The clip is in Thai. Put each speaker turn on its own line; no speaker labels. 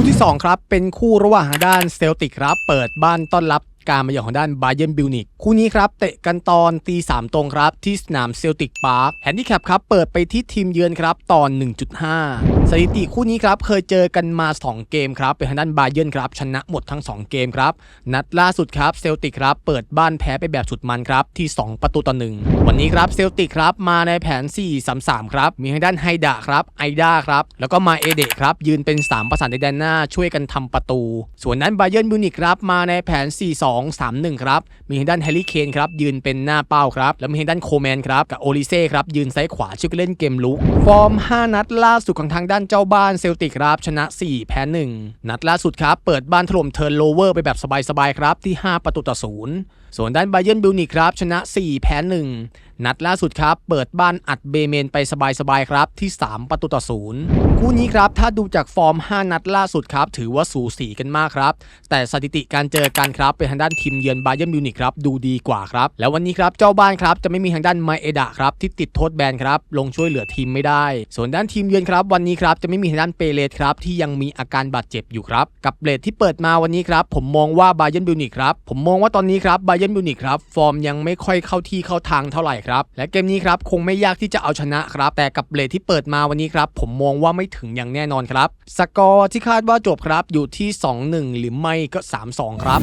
คู่ที่ 2 ครับ เป็นคู่ระหว่างทางด้านเซลติกครับ เปิดบ้านต้อนรับ การมาเยือนของด้านบาเยนบิลนิกคู่นี้ครับ เตะกันตอนตีสามตรงครับ ที่สนามเซลติกพาร์คแฮนดี้แคปครับเปิดไปที่ทีมเยือนครับตอน 1.5 สถิติคู่นี้ครับ เคยเจอกันมา 2 เกมครับ เป็นทางด้านบาเยนครับ ชนะหมดทั้ง 2 เกมครับ นัดล่าสุดครับเซลติกครับ เปิดบ้านแพ้ไปแบบสุดมันครับ ที่ 2 ประตูต่อหนึ่งวันนี้ครับเซลติกครับมาในแผน 4-3-3 ครับมีทางด้านไฮดะครับไอดาครับแล้วก็มาเอเดะครับยืนเป็น 3 ประสานในแดนหน้าช่วยกันทำประตู ส่วนนั้นบาเยนบิวนิกครับมาในแผน2 3 1 ครับ มีทางด้านแฮร์รี่เคนครับยืนเป็นหน้าเป้าครับ แล้วมีทางด้านโคแมนครับกับโอลิเซ่ครับยืนซ้ายขวาช่วยกันเล่นเกมลุก ฟอร์ม 5 นัดล่าสุดของทางด้านเจ้าบ้านเซลติกครับชนะ 4 แพ้ 1 นัดล่าสุดครับ เปิดบ้านถล่มเทิร์นโลเวอร์ไปแบบสบายๆครับที่ 5 ประตูต่อศูนย์ส่วนด้านไบเยนบิลนิกครับชนะ 4 แพ้ 1 นัดล่าสุดครับ เปิดบ้านอัดเบเมนไปสบายๆครับที่ 3 ประตูต่อศูนย์คู่นี้ครับ ถ้าดูจากฟอร์ม 5 นัดล่าสุดครับ ถือว่าสูสีกันมากครับ แต่สถิติการเจอกันครับ เป็นทางด้านทีมเยือนบาเย r n นบิวนิกครับ ดูดีกว่าครับ แล้ววันนี้ครับ เจ้าบ้านครับ จะไม่มีทางด้านไมเอดะครับ ที่ติดโทษแบนครับ ลงช่วยเหลือทีมไม่ได้ ส่วนด้านทีมเยือนครับ วันนี้ครับจะไม่มีทางด้านเปเรตครับที่ยังมีอาการบาดเจ็บอยู่ครับกับเบรดที่เปิดมาวันนี้ครับผมมองว่าบาเย r n นบิวนิกครับผมมองว่าตอนนี้ครับบาเย r n นบิวนิกครับฟอร์มยังไม่ค่อยเข้าที่เข้าทางเท่าไหร่ครับ และเกมนี้ครับคงไม่ยากที่จะเอาชนะครับ แต่กับเบรดที่เปิดมาวันนี้ครับ ผมมองว่าไม่ถึงอย่างแน่นอนครับ สกอร์ที่คาดว่าจบครับอยู่ที่ 2-1 หรือไม่ก็ 3-2 ครับ